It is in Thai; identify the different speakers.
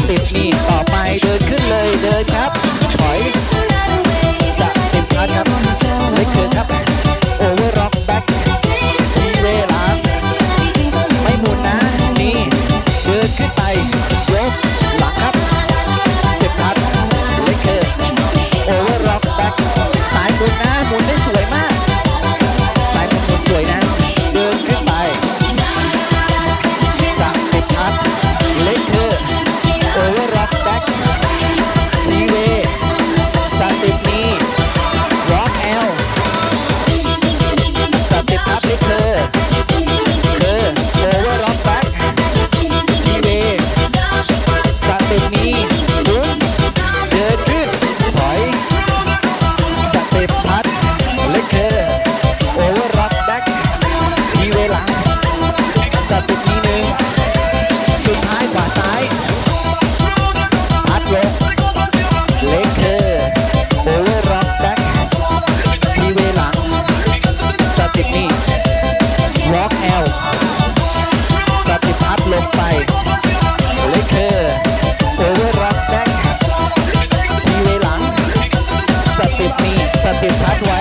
Speaker 1: você ไปเลเคอโอเวอร์รับแบ็คทีเวหลังสติดมีสติดพัดไว้